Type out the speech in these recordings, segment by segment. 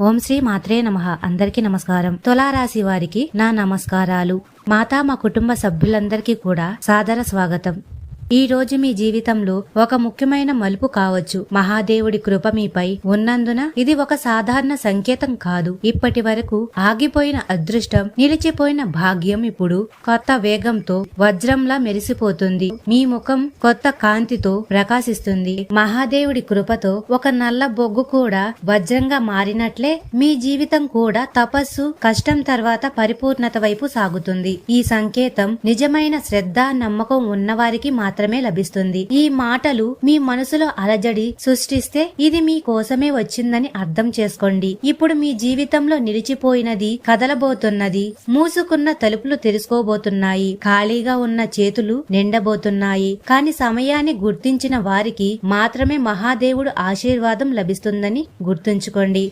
ఓం శ్రీ మాత్రే నమః. అందరికీ నమస్కారం. తులారాశి వారికి నా నమస్కారాలు. మాతా మా కుటుంబ సభ్యులందరికీ కూడా సాదర స్వాగతం. ఈ రోజు మీ జీవితంలో ఒక ముఖ్యమైన మలుపు కావచ్చు. మహాదేవుడి కృప మీపై ఉన్నందున ఇది ఒక సాధారణ సంకేతం కాదు. ఇప్పటి వరకు ఆగిపోయిన అదృష్టం నిలిచిపోయిన భాగ్యం ఇప్పుడు కొత్త వేగంతో వజ్రంలా మెరిసిపోతుంది. మీ ముఖం కొత్త కాంతితో ప్రకాశిస్తుంది. మహాదేవుడి కృపతో ఒక నల్ల బొగ్గు కూడా వజ్రంగా మారినట్లే మీ జీవితం కూడా తపస్సు కష్టం తర్వాత పరిపూర్ణత వైపు సాగుతుంది. ఈ సంకేతం నిజమైన శ్రద్ధ నమ్మకం ఉన్నవారికి మాత్రమే మాత్రమే లభిస్తుంది. ఈ మాటలు మీ మనసులో అలజడి సృష్టిస్తే ఇది మీ కోసమే వచ్చిందని అర్థం చేసుకోండి. ఇప్పుడు మీ జీవితంలో నిలిచిపోయినది కదలబోతున్నది మూసుకున్న తలుపులు తెరుచుకోబోతున్నాయి. ఖాళీగా ఉన్న చేతులు నిండబోతున్నాయి. కాని సమయాన్ని గుర్తించిన వారికి మాత్రమే మహాదేవుడు ఆశీర్వాదం లభిస్తుందని గుర్తుంచుకోండి.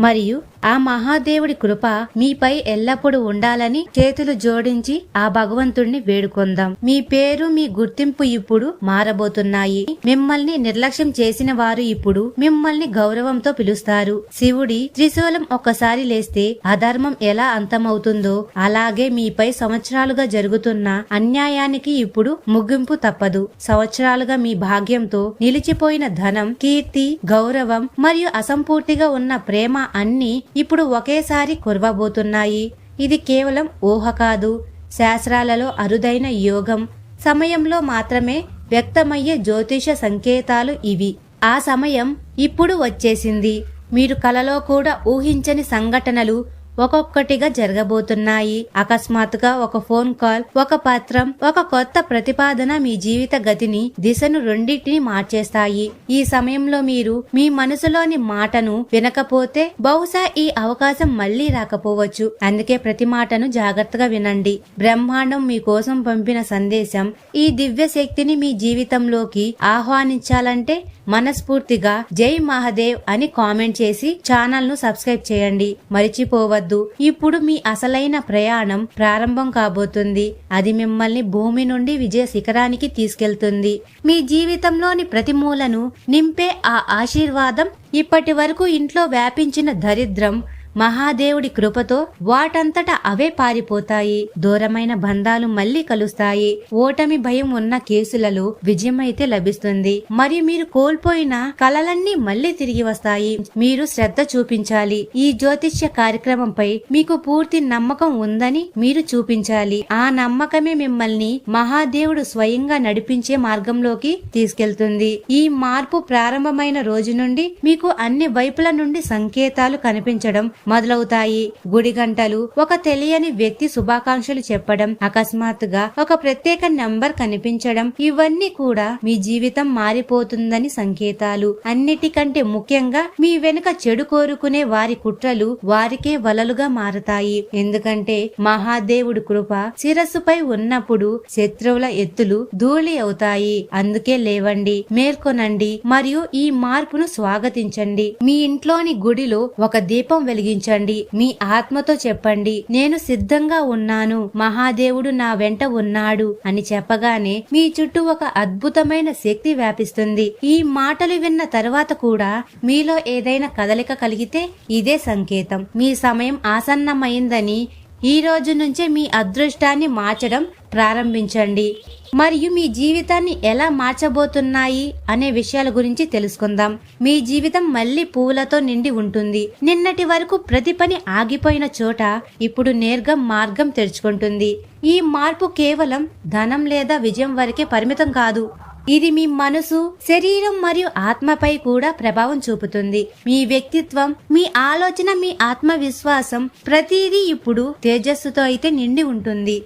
మరియు ఆ మహాదేవుడి కృప మీపై ఎల్లప్పుడూ ఉండాలని చేతులు జోడించి ఆ భగవంతుణ్ణి వేడుకొందాం. మీ పేరు మీ గుర్తింపు ఇప్పుడు మారబోతున్నాయి. మిమ్మల్ని నిర్లక్ష్యం చేసిన వారు ఇప్పుడు మిమ్మల్ని గౌరవంతో పిలుస్తారు. శివుడి త్రిశూలం ఒక్కసారి లేస్తే అధర్మం ఎలా అంతమవుతుందో అలాగే మీపై సంవత్సరాలుగా జరుగుతున్న అన్యాయానికి ఇప్పుడు ముగింపు తప్పదు. సంవత్సరాలుగా మీ భాగ్యంతో నిలిచిపోయిన ధనం కీర్తి గౌరవం మరియు అసంపూర్తిగా ఉన్న ప్రేమ అన్నీ ఇప్పుడు ఒకేసారి కురవబోతున్నాయి. ఇది కేవలం ఊహ కాదు. శాస్త్రాలలో అరుదైన యోగం. సమయంలో మాత్రమే వ్యక్తమయ్యే జ్యోతిష సంకేతాలు ఇవి. ఆ సమయం ఇప్పుడు వచ్చేసింది. మీరు కలలో కూడా ఊహించని సంఘటనలు ఒక్కొక్కటిగా జరగబోతున్నాయి. అకస్మాత్తుగా ఒక ఫోన్ కాల్ ఒక పత్రం ఒక కొత్త ప్రతిపాదన మీ జీవిత గతిని దిశను రెండింటిని మార్చేస్తాయి. ఈ సమయంలో మీరు మీ మనసులోని మాటను వినకపోతే బహుశా ఈ అవకాశం మళ్ళీ రాకపోవచ్చు. అందుకే ప్రతి మాటను జాగ్రత్తగా వినండి. బ్రహ్మాండం మీకోసం పంపిన సందేశం ఈ దివ్య శక్తిని మీ జీవితంలోకి ఆహ్వానించాలంటే మనస్ఫూర్తిగా జై మహాదేవ్ అని కామెంట్ చేసి ఛానల్ను సబ్స్క్రైబ్ చేయండి. మరిచిపోవద్దు. ఇప్పుడు మీ అసలైన ప్రయాణం ప్రారంభం కాబోతుంది. అది మిమ్మల్ని భూమి నుండి విజయ శిఖరానికి తీసుకెళ్తుంది. మీ జీవితంలోని ప్రతి మూలను నింపే ఆ ఆశీర్వాదం ఇప్పటి వరకు ఇంట్లో వ్యాపించిన దరిద్రం మహాదేవుడి కృపతో వాటంతట అవే పారిపోతాయి. దూరమైన బంధాలు మళ్ళీ కలుస్తాయి. ఓటమి భయం ఉన్న కేసులలో విజయమైతే లభిస్తుంది. మరియు మీరు కోల్పోయిన కలలన్నీ మళ్ళీ తిరిగి వస్తాయి. మీరు శ్రద్ధ చూపించాలి. ఈ జ్యోతిష్య కార్యక్రమంపై మీకు పూర్తి నమ్మకం ఉందని మీరు చూపించాలి. ఆ నమ్మకమే మిమ్మల్ని మహాదేవుడు స్వయంగా నడిపించే మార్గంలోకి తీసుకెళ్తుంది. ఈ మార్పు ప్రారంభమైన రోజు నుండి మీకు అన్ని వైపుల నుండి సంకేతాలు కనిపించడం మొదలవుతాయి. గుడి గంటలు ఒక తెలియని వ్యక్తి శుభాకాంక్షలు చెప్పడం అకస్మాత్తుగా ఒక ప్రత్యేక నంబర్ కనిపించడం ఇవన్నీ కూడా మీ జీవితం మారిపోతుందని సంకేతాలు. అన్నిటికంటే ముఖ్యంగా మీ వెనుక చెడు కోరుకునే వారి కుట్రలు వారికే వలలుగా మారతాయి. ఎందుకంటే మహాదేవుడు కృప శిరస్సుపై ఉన్నప్పుడు శత్రువుల ఎత్తులు ధూళి అవుతాయి. అందుకే లేవండి మేల్కొనండి మరియు ఈ మార్పును స్వాగతించండి. మీ ఇంట్లోని గుడిలో ఒక దీపం వెలిగి వెలిగించండి మీ ఆత్మతో చెప్పండి. నేను సిద్ధంగా ఉన్నాను. మహాదేవుడు నా వెంట ఉన్నాడు అని చెప్పగానే మీ చుట్టూ ఒక అద్భుతమైన శక్తి వ్యాపిస్తుంది. ఈ మాటలు విన్న తర్వాత కూడా మీలో ఏదైనా కదలిక కలిగితే ఇదే సంకేతం. మీ సమయం ఆసన్నమైందని ఈ రోజు నుంచే మీ అదృష్టాన్ని మార్చడం ప్రారంభించండి. మరియు మీ జీవితాన్ని ఎలా మార్చబోతున్నాయి అనే విషయాల గురించి తెలుసుకుందాం. మీ జీవితం మళ్ళీ పువ్వులతో నిండి ఉంటుంది. నిన్నటి వరకు ప్రతి పని ఆగిపోయిన చోట ఇప్పుడు నేర్గా మార్గం తెరుచుకుంటుంది. ఈ మార్పు కేవలం ధనం లేదా విజయం వరకే పరిమితం కాదు. ఇది మీ మనసు శరీరం మరియు ఆత్మపై కూడా ప్రభావం చూపుతుంది. మీ వ్యక్తిత్వం మీ ఆలోచన మీ ఆత్మవిశ్వాసం ప్రతిదీ ఇప్పుడు తేజస్సుతో అయితే నిండి ఉంటుంది.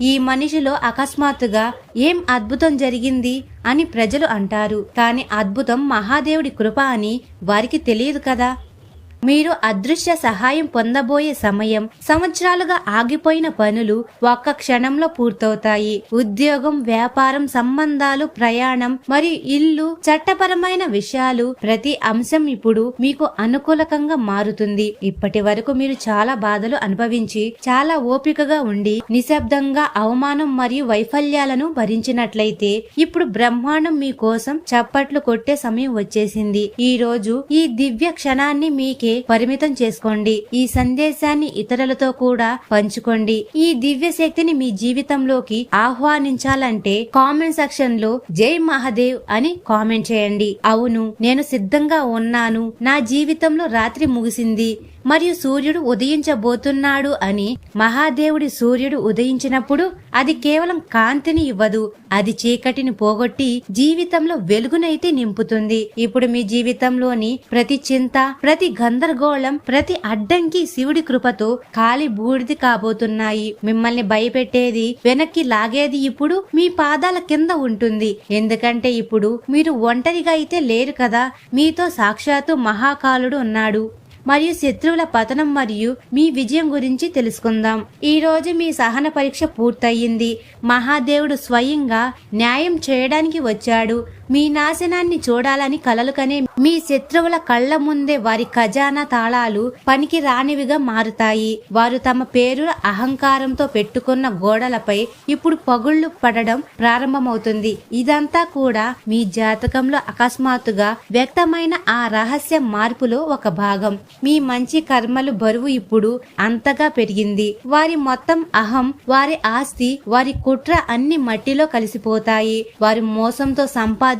ఈ మనిషిలో అకస్మాత్తుగా ఏం అద్భుతం జరిగింది అని ప్రజలు అంటారు. కానీ అద్భుతం మహాదేవుడి కృప అని వారికి తెలియదు కదా? మీరు అదృశ్య సహాయం పొందబోయే సమయం సంవత్సరాలుగా ఆగిపోయిన పనులు ఒక్క క్షణంలో పూర్తవుతాయి. ఉద్యోగం వ్యాపారం సంబంధాలు ప్రయాణం మరియు ఇల్లు చట్టపరమైన విషయాలు ప్రతి అంశం ఇప్పుడు మీకు అనుకూలకంగా మారుతుంది. ఇప్పటి వరకు మీరు చాలా బాధలు అనుభవించి చాలా ఓపికగా ఉండి నిశ్శబ్దంగా అవమానం మరియు వైఫల్యాలను భరించినట్లయితే ఇప్పుడు బ్రహ్మాండం మీ కోసం చప్పట్లు కొట్టే సమయం వచ్చేసింది. ఈ రోజు ఈ దివ్య క్షణాన్ని మీకే వరకే పరిమితం చేసుకోండి. ఈ సందేశాన్ని ఇతరులతో కూడా పంచుకోండి. ఈ దివ్య శక్తిని మీ జీవితంలోకి ఆహ్వానించాలంటే కామెంట్ సెక్షన్లో జై మహాదేవ్ అని కామెంట్ చేయండి. అవును నేను సిద్ధంగా ఉన్నాను. నా జీవితంలో రాత్రి ముగిసింది. మరియు సూర్యుడు ఉదయించబోతున్నాడు అని మహాదేవుడి సూర్యుడు ఉదయించినప్పుడు అది కేవలం కాంతిని ఇవ్వదు అది చీకటిని పోగొట్టి జీవితంలో వెలుగునైతే నింపుతుంది. ఇప్పుడు మీ జీవితంలోని ప్రతి చింత ప్రతి గందరగోళం ప్రతి అడ్డంకి శివుడి కృపతో కాలి బూడిది కాబోతున్నాయి. మిమ్మల్ని భయపెట్టేది వెనక్కి లాగేది ఇప్పుడు మీ పాదాల కింద ఉంటుంది. ఎందుకంటే ఇప్పుడు మీరు ఒంటరిగా అయితే లేరు కదా మీతో సాక్షాత్తు మహాకాలుడు ఉన్నాడు. మరియు శత్రువుల పతనం మరియు మీ విజయం గురించి తెలుసుకుందాం. ఈ రోజు మీ సహన పరీక్ష పూర్తయింది. మహాదేవుడు స్వయంగా న్యాయం చేయడానికి వచ్చాడు. మీ నాశనాన్ని చూడాలని కలలు కనే మీ శత్రువుల కళ్ళ ముందే వారి ఖజానా తాళాలు పనికి రానివిగా మారుతాయి. వారు తమ పేరు అహంకారంతో పెట్టుకున్న గోడలపై ఇప్పుడు పగుళ్ళు పడడం ప్రారంభమవుతుంది. ఇదంతా కూడా మీ జాతకంలో అకస్మాత్తుగా వ్యక్తమైన ఆ రహస్య మార్పులో ఒక భాగం. మీ మంచి కర్మలు బరువు ఇప్పుడు అంతగా పెరిగింది. వారి మొత్తం అహం వారి ఆస్తి వారి కుట్ర అన్ని మట్టిలో కలిసిపోతాయి. వారి మోసంతో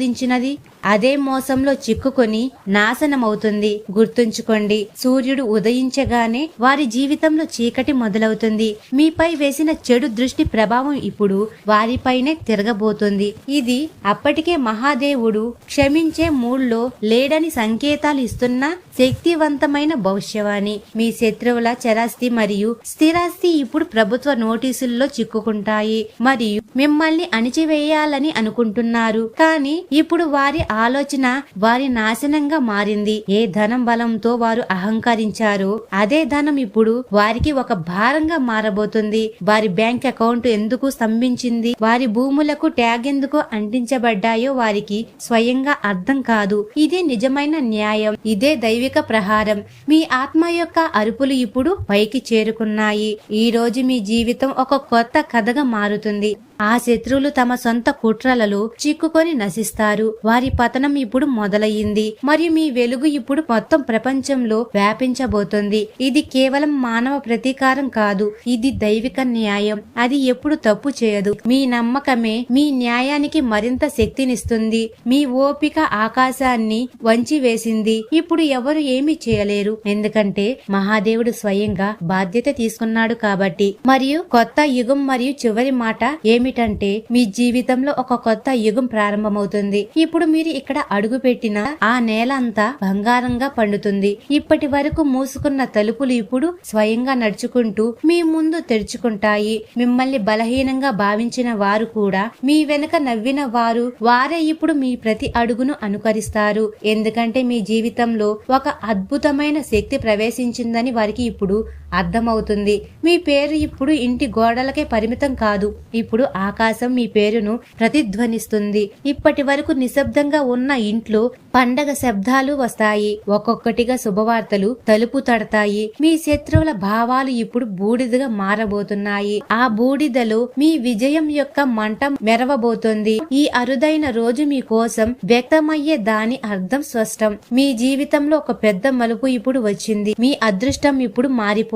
సాధించినది. అదే మోసంలో చిక్కుకొని నాశనమవుతుంది. గుర్తుంచుకోండి సూర్యుడు ఉదయించగానే వారి జీవితంలో చీకటి మొదలవుతుంది. మీపై వేసిన చెడు దృష్టి ప్రభావం ఇప్పుడు వారిపైనే తిరగబోతుంది. ఇది అప్పటికే మహాదేవుడు క్షమించే మూడ్లో లేడని సంకేతాలు ఇస్తున్న శక్తివంతమైన భవిష్యవాణి. మీ శత్రువుల చరాస్తి మరియు స్థిరాస్తి ఇప్పుడు ప్రభుత్వ నోటీసుల్లో చిక్కుకుంటాయి. మరియు మిమ్మల్ని అణిచివేయాలని అనుకుంటున్నారు. కానీ ఇప్పుడు వారి ఆలోచన వారి నాశనంగా మారింది. ఏ ధనం బలంతో వారు అహంకరించారో అదే ధనం ఇప్పుడు వారికి ఒక భారంగా మారబోతుంది. వారి బ్యాంక్ అకౌంట్ ఎందుకు స్తంభించింది? వారి భూములకు ట్యాగ్ ఎందుకు అంటించబడ్డాయో వారికి స్వయంగా అర్థం కాదు. ఇదే నిజమైన న్యాయం ఇదే దైవిక ప్రహారం. మీ ఆత్మ యొక్క అరుపులు ఇప్పుడు పైకి చేరుకున్నాయి. ఈ రోజు మీ జీవితం ఒక కొత్త కథగా మారుతుంది. ఆ శత్రువులు తమ సొంత కుట్రలలో చిక్కుకొని నశిస్తారు. వారి పతనం ఇప్పుడు మొదలయ్యింది. మరియు మీ వెలుగు ఇప్పుడు మొత్తం ప్రపంచంలో వ్యాపించబోతుంది. ఇది కేవలం మానవ ప్రతీకారం కాదు. ఇది దైవిక న్యాయం. అది ఎప్పుడు తప్పు చేయదు. మీ నమ్మకమే మీ న్యాయానికి మరింత శక్తినిస్తుంది. మీ ఓపిక ఆకాశాన్ని వంచి వేసింది ఇప్పుడు ఎవరు ఏమీ చేయలేరు. ఎందుకంటే మహాదేవుడు స్వయంగా బాధ్యత తీసుకున్నాడు కాబట్టి. మరియు కొత్త యుగం మరియు చివరి మాట ఏమి ఏమిటంటే మీ జీవితంలో ఒక కొత్త యుగం ప్రారంభమవుతుంది. ఇప్పుడు మీరు ఇక్కడ అడుగు పెట్టిన ఆ నేల అంతా బంగారంగా పండుతుంది. ఇప్పటి వరకు మూసుకున్న తలుపులు ఇప్పుడు స్వయంగా నడుచుకుంటూ మీ ముందు తెరుచుకుంటాయి. మిమ్మల్ని బలహీనంగా భావించిన వారు కూడా మీ వెనుక నవ్విన వారు వారే ఇప్పుడు మీ ప్రతి అడుగును అనుకరిస్తారు. ఎందుకంటే మీ జీవితంలో ఒక అద్భుతమైన శక్తి ప్రవేశించిందని వారికి ఇప్పుడు అర్థమవుతుంది. మీ పేరు ఇప్పుడు ఇంటి గోడలకే పరిమితం కాదు. ఇప్పుడు ఆకాశం మీ పేరును ప్రతిధ్వనిస్తుంది. ఇప్పటి వరకు నిశ్శబ్దంగా ఉన్న ఇంట్లో పండగ శబ్దాలు వస్తాయి. ఒక్కొక్కటిగా శుభవార్తలు తలుపు తడతాయి. మీ శత్రువుల భావాలు ఇప్పుడు బూడిదగా మారబోతున్నాయి. ఆ బూడిదలో మీ విజయం యొక్క మంట మెరవబోతోంది. ఈ అరుదైన రోజు మీ కోసం వ్యక్తమయ్యే దాని అర్థం స్పష్టం. మీ జీవితంలో ఒక పెద్ద మలుపు ఇప్పుడు వచ్చింది. మీ అదృష్టం ఇప్పుడు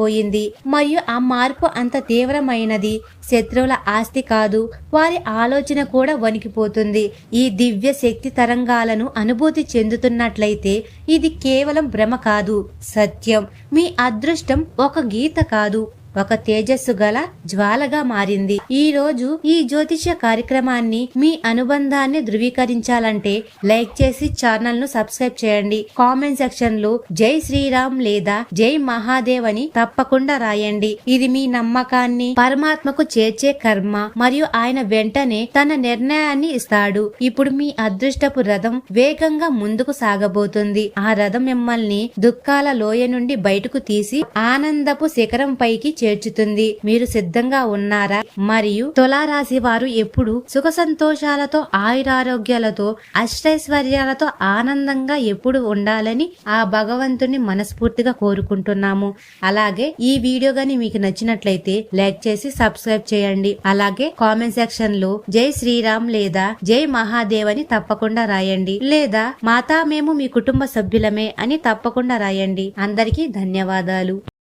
మారిపోయింది మరియు ఆ మార్పు అంత తీవ్రమైనది. శత్రువుల ఆస్తి కాదు వారి ఆలోచన కూడా వణికిపోతుంది. ఈ దివ్య శక్తి తరంగాలను అనుభూతి చెందుతున్నట్లయితే ఇది కేవలం భ్రమ కాదు సత్యం. మీ అదృష్టం ఒక గీత కాదు. ఒక తేజస్సు గల జ్వాలగా మారింది. ఈ రోజు ఈ జ్యోతిష్య కార్యక్రమాన్ని మీ అనుబంధాన్ని ధృవీకరించాలంటే లైక్ చేసి ఛానల్ను సబ్స్క్రైబ్ చేయండి. కామెంట్ సెక్షన్లో జై శ్రీరామ్ లేదా జై మహాదేవ్ అని తప్పకుండా రాయండి. ఇది మీ నమ్మకాన్ని పరమాత్మకు చేర్చే కర్మ మరియు ఆయన వెంటనే తన నిర్ణయాన్ని ఇస్తాడు. ఇప్పుడు మీ అదృష్టపు రథం వేగంగా ముందుకు సాగబోతుంది. ఆ రథం మిమ్మల్ని దుఃఖాల లోయ నుండి బయటకు తీసి ఆనందపు శిఖరం పైకి చేర్చుతుంది. మీరు సిద్ధంగా ఉన్నారా? మరియు తులారాశి వారు ఎప్పుడు సుఖ సంతోషాలతో ఆయురారోగ్యాలతో అష్టైశ్వర్యాలతో ఆనందంగా ఎప్పుడు ఉండాలని ఆ భగవంతుని మనస్ఫూర్తిగా కోరుకుంటున్నాము. అలాగే ఈ వీడియో గాని మీకు నచ్చినట్లయితే లైక్ చేసి సబ్స్క్రైబ్ చేయండి. అలాగే కామెంట్ సెక్షన్లో జై శ్రీరామ్ లేదా జై మహాదేవ్ అని తప్పకుండా రాయండి. లేదా మాతా మేము మీ కుటుంబ సభ్యులమే అని తప్పకుండా రాయండి. అందరికీ ధన్యవాదాలు.